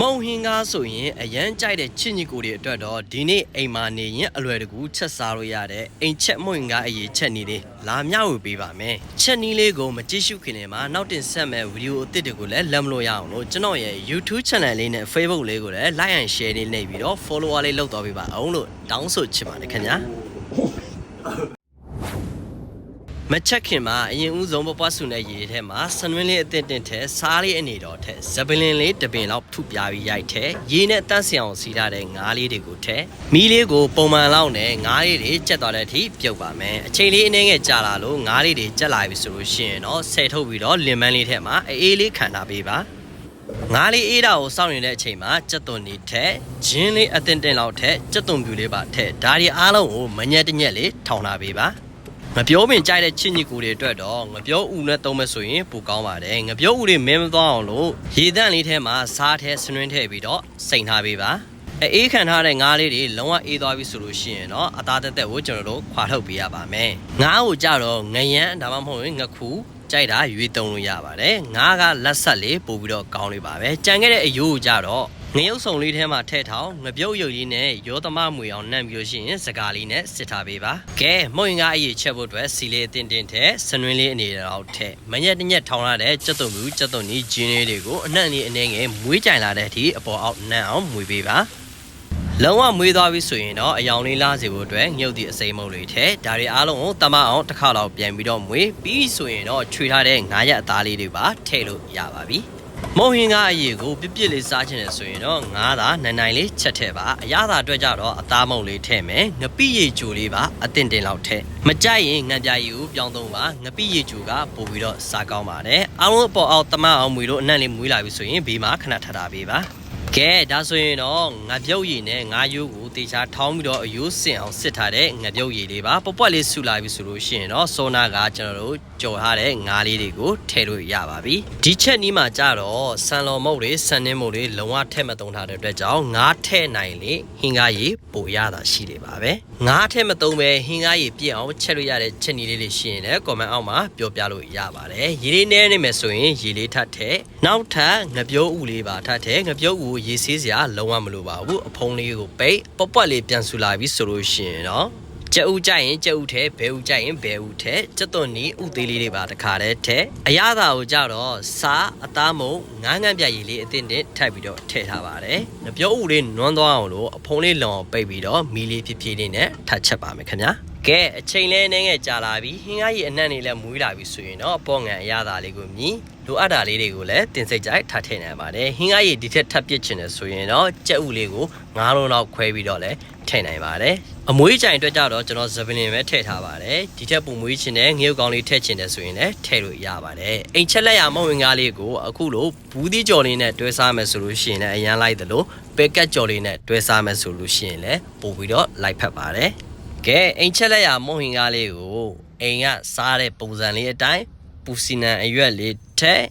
မုံဟင်းကားဆိုရင်အရန်ကြိုက်တဲ့ချစ်ညီကိုတွေအတွက်တော့ဒီနေ့အိမ်မှာနေရင်အလွယ်တကူချက်စားလို့ရတဲ့အိမ်ချက်မုံဟင်းကားအရေးချက်နီးလေးလာမျှဝေပေးပါမယ်ချက်နီးလေးကိုမကြည့်ရှုခင်နေမှာနောက်တင်ဆက်မဲ့ဗီဒီယိုအသစ်တွေကိုလည်းလက်မလို့ရအောင်လို့ကျွန်တော်ရဲ့ YouTube channel လေးနဲ့ Facebook လေးကိုလည်း like and share လေးနှိပ်ပြီးတော့ follower လေးလုပ်တော့ပေးပါအောင်လို့တောင်းဆိုချင်ပါတယ်ခင်ဗျာ မချက်ခင်မှာအရင်ဦးဆုံးပပွားစုနဲ့ရေထဲမှာဆနွင်းလေးအသင့်တင့်ထဲစားလေးအနေတော်ထဲဇပလင်လေးတပင်လောက်ထုပြပြီးရိုက်ထဲရေနဲ့တန့်စင်အောင်စီထားတဲ့ငါးလေးတွေကိုထဲမီးလေးကိုပုံမှန်လောက်နဲ့ငါးလေးတွေကြက်သွားတဲ့အထိပြုတ်ပါမယ်အချိန်လေးအနည်းငယ်ကြာလာလို့ငါးလေးတွေကြက်လာပြီဆိုလို့ရှိရင်တော့ဆယ်ထုတ်ပြီးတော့လင်မန်းလေးထဲမှာအေးလေးခံထားပေးပါငါးလေးအေးတာကိုစောင့်နေတဲ့အချိန်မှာကြက်သွန်နေထက်ဂျင်းလေးအတင်တင်လောက်ထက်ကြက်သွန်ပြူလေးပါထက်ဒါဒီအားလုံးကိုမညက်တညက်လေးထောင်ထားပေးပါ ငပြောပင်ကြိုက်တဲ့ချစ်ညီကိုတွေအတွက်တော့ငပြောဥနဲ့သုံးမဲ့ဆိုရင်ပိုကောင်းပါတယ်ငပြောဥတွေမင်းမသွားအောင်လို့ရေတန့်လေးထဲမှာစားထဲဆွနှင်းထည့်ပြီးတော့စိန်ထားပေးပါအေးခံထားတဲ့ငါးလေးတွေလုံးဝအေးသွားပြီဆိုလို့ရှိရင်တော့အသားတက်တက်ကိုကျွန်တော်တို့ခွာထုတ်ပေးရပါမယ်ငါးကိုကြတော့ငရမ်းဒါမှမဟုတ်ရင်ငခူကြိုက်တာရွေးသုံးလို့ရပါတယ်ငါးကလက်ဆက်လေးပို့ပြီးတော့ကောင်းလေးပါပဲကြံခဲ့တဲ့အယိုးကိုကြတော့ ငရုပ်စုံလေးထဲမှာထည့်ထောင်ငပြုတ်ရုပ်လေးနဲ့ရောသမမွေအောင်နှံ့ပြီးလို့ရှိရင်စကားလေးနဲ့စစ်ထားပေးပါကဲမုံရင်ကားအရေးချက်ဖို့အတွက်စီလေးအတင်းတင်းထည့်စနွင်းလေးအနေတော့ထည့်မညက်တညက်ထောင်ရတဲ့ကြက်သွန်ဘူးကြက်သွန်နီးဂျင်းလေးတွေကိုအနှံ့လေးအနှဲငယ်မွေးကြိုင်လာတဲ့အထိအပေါ်အောက်နှံ့အောင်မွေးပေးပါလုံးဝမွေးသွားပြီဆိုရင်တော့အယောင်လေးလားစီဖို့အတွက်ညှုပ်သည့်အစိမ်းမုံတွေထဲဒါတွေအားလုံးကိုတမအောင်တစ်ခါတော့ပြန်ပြီးတော့မွေးပြီးဆိုရင်တော့ခြွေထားတဲ့ငါးရက်အသားလေးတွေပါထည့်လို့ရပါပြီ မုံဟင်းကအရေကိုပြစ်ပြစ်လေးစားချင်တယ်ဆိုရင်တော့ငါးသာနိုင်နိုင်လေးချက်ထည့်ပါအရသာအတွက်ကြတော့အသားမုံလေးထည့်မယ်ငပိရေကြိုလေးပါအတင်တင်လောက်ထည့်မကြိုက်ရင်ငံပြာရည်ကိုပြောင်းသုံးပါငပိရေကြိုကပို့ပြီးတော့စားကောင်းပါတယ်အားလုံးအပေါ်အောက်တမအောင်မွေလို့အနံ့လေးမွေးလာပြီဆိုရင်ဘေးမှာခဏထထားပေးပါကဲဒါဆိုရင်တော့ငါပြုတ်ရည်နဲ့ငါယိုးကို တေချာထောင်းပြီးတော့အယိုးစင်အောင်စစ်ထားတဲ့ငါပြုတ်ရည်လေးပါပွက်ပွက်လေးဆူလာပြီဆိုလို့ရှိရင်တော့ဆိုနာကကျွန်တော်တို့ကြော်ထားတဲ့ငါလေးတွေကိုထည့်လို့ရပါပြီဒီချက်နီးမှာကြတော့ဆန်လော်မုတ်တွေဆန်နှင်းမုတ်တွေလုံးဝထည့်မသုံးထားတဲ့အတွက်ကြောင့်ငါထည့်နိုင်လေဟင်းကားရည်ပိုရတာရှိလေပါပဲငါထည့်မသုံးပဲဟင်းကားရည်ပြည့်အောင်ချက်လို့ရတဲ့ချက်နီးလေးတွေရှိရင်လည်း comment အောက်မှာပြောပြလို့ရပါတယ်ရေလေးနဲနေမယ်ဆိုရင်ရေလေးထပ်ထည့်နောက်ထပ်ငပြိုးဥလေးပါထပ်ထည့်ငပြိုးဥကိုရေဆေးစရာလုံးဝမလိုပါဘူးအဖုံးလေးကိုပိတ်ပွက်ပွက်လေးပြန်ဆူလာပြီဆိုလို့ရှိရင်တော့ကြက်ဥကြိုက်ရင်ကြက်ဥထဲဘဲဥကြိုက်ရင်ဘဲဥထဲကြက်သွန်နီဥသေးလေးတွေပါတခါတည်းထဲအရသာကိုကြတော့စားအသားမုံငန်းငန်းပြရည်လေးအသင့်တင့်ထပ်ပြီးတော့ထည့်ထားပါတယ်ငပြောဥလေးနွမ်းသွားအောင်လို့အဖုံးလေးလောင်အောင်ပိတ်ပြီးတော့မီလေးဖြည်းဖြည်းလေးနဲ့ထပ်ချက်ပါမယ်ခင်ဗျာ ကဲအချိန်လဲနေငယ်ကြာလာပြီဟင်းကားကြီးအနှံ့နေလဲမွေးလာပြီဆိုရင်တော့အပေါ်ငံအရသာလေးကိုမြည်လိုအပ်တာလေးတွေကိုလည်းတင်စိတ်ကြိုက်ထားထည့်နိုင်ပါတယ်ဟင်းကားကြီးဒီထက်ထပ်ပစ်ချင်တယ်ဆိုရင်တော့ကြက်ဥလေးကိုငါးလုံးလောက်ခွဲပြီးတော့လည်းထည့်နိုင်ပါတယ်အမွေးကြိုင်အတွက်ကြတော့ကျွန်တော်ဇပလင်ပဲထည့်ထားပါတယ်ဒီထက်ပုံမွေးချင်တဲ့ငရုတ်ကောင်းလေးထည့်ချင်တယ်ဆိုရင်လည်းထည့်လို့ရပါတယ်အိမ်ချက်လက်ရမုံဝင်ကားလေးကိုအခုလိုဘူးသီးကြော်လေးနဲ့တွဲစားမယ်ဆိုလို့ရှိရင်လည်းအရန်လိုက်သလိုပဲကတ်ကြော်လေးနဲ့တွဲစားမယ်ဆိုလို့ရှိရင်လည်းပို့ပြီးတော့လိုက်ဖက်ပါတယ် ကဲအိမ်ချက်လက်ရမုံဟင်ကားလေးကိုအိမ်ကစားတဲ့ပုံစံလေးအတိုင်းပူစီနံအရွက်လေးထက်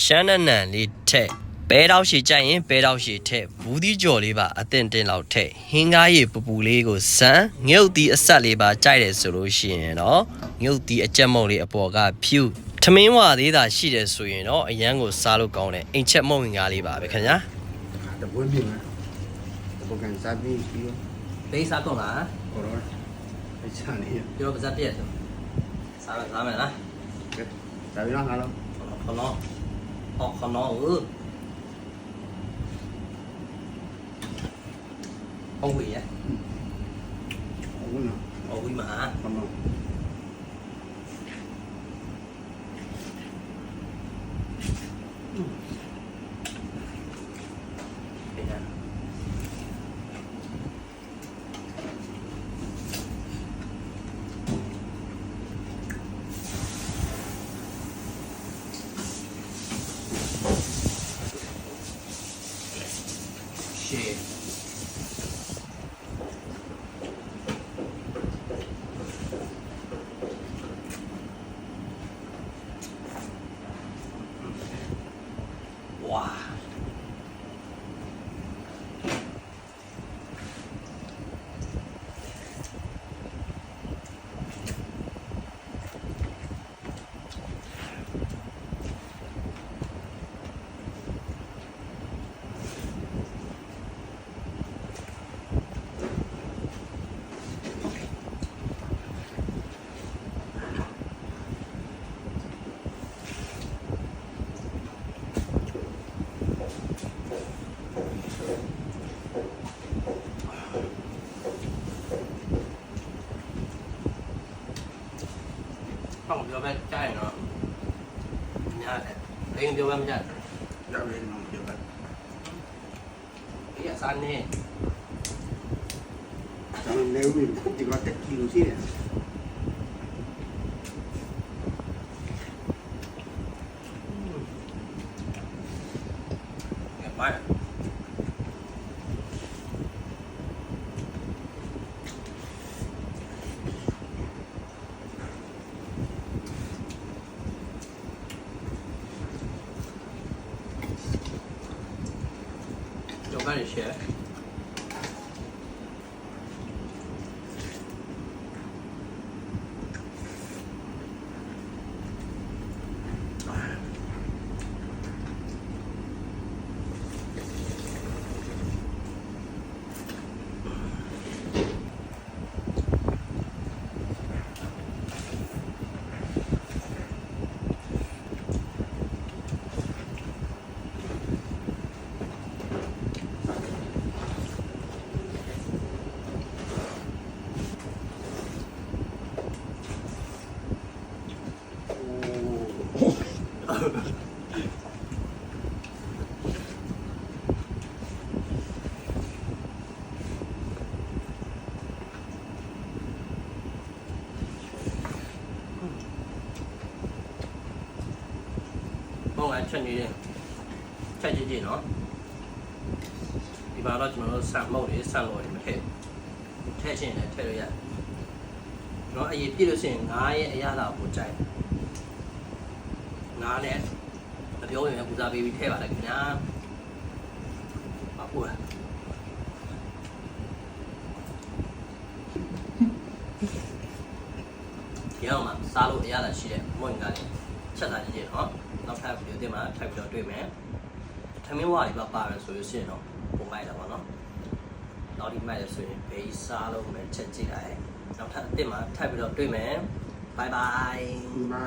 ရှမ်းနနံလေးထက်ဘဲတော့ရှည်ကြိုက်ရင်ဘဲတော့ရှည်ထက်ဘူးသီးကြော်လေးပါအတင်တင်လောက်ထက်ဟင်းကားရည်ပူပူလေးကိုစမ်းငုတ်တီအဆက်လေးပါကြိုက်တယ်ဆိုလို့ရှိရင်တော့ငုတ်တီအကြက်မုံလေးအပေါ်ကဖြူထမင်းဝသေးတာရှိတယ်ဆိုရင်တော့အရန်ကိုစားလို့ကောင်းတယ်အိမ်ချက်မုံဟင်ကားလေးပါပဲခင်ဗျာတပွင့်ပြင်မယ်တပွင့်ကန်စားပြီးပြီးတော့ဘေးစားကုန်လားခေါ်တော့အ ချာနေရပြောပါဇက်ပြည့်ဆိုစားမယ်စားမယ်လားကဲဒါပြီးတော့ငါတော့ခဏဟောခဏဦးဟုတ်ပြီရဟုတ်နော် ဟုတ်ပြီမှာ ဘာမှ ရှေ့ဝါ ဖောက်ပြောပဲကြားရင်တော့ညာတယ်ဘယ်ပြောပဲမကြတယ်ရောက်နေမှာပြောပါဒီအစားနေကျွန်တော်နေဦးပြီဒီကတက်ကီလိုရှိတယ်ဘာ ကျော်ပါရ ချက်နေတယ်ချက်ကြည့်ကြည့်နော်ဒီမှာတော့ကျွန်တော်တို့ဆန်မုတ်တွေဆန်လို့တွေမထည့်ဘူးထည့်ရှင်လည်းထည့်လို့ရတယ်နော်အရင်ပြည့်လို့ရှိရင်ငါးရဲ့အရသာကိုကြိုက်ငါးနဲ့မပြောရင်ပူဇာပေးပြီးထည့်ပါလိုက်ခင်ဗျာဟုတ်ပါဒီအောင်မှာစားလို့အရသာရှိတဲ့မွင့်ကားလေးချက်လာကြည့်ကြည့်နော်နောက်ထပ်ဗီဒီယိုတင်မှာ ထပ်ပြီးတော့တွေ့မယ်ထမင်းဝါတွေပါပါတယ်ဆိုလို့ရှိရင်တော့ပုံလိုက်တာပါနော်နောက်ဒီမိုက်ရဆိုရင်ဘေးစားလို့ပဲချက်ကြည့်လိုက်နောက်ထပ်အစ်စ်မှာထပ်ပြီးတော့တွေ့မယ်ဘိုင်ဘိုင်ဒီမှာ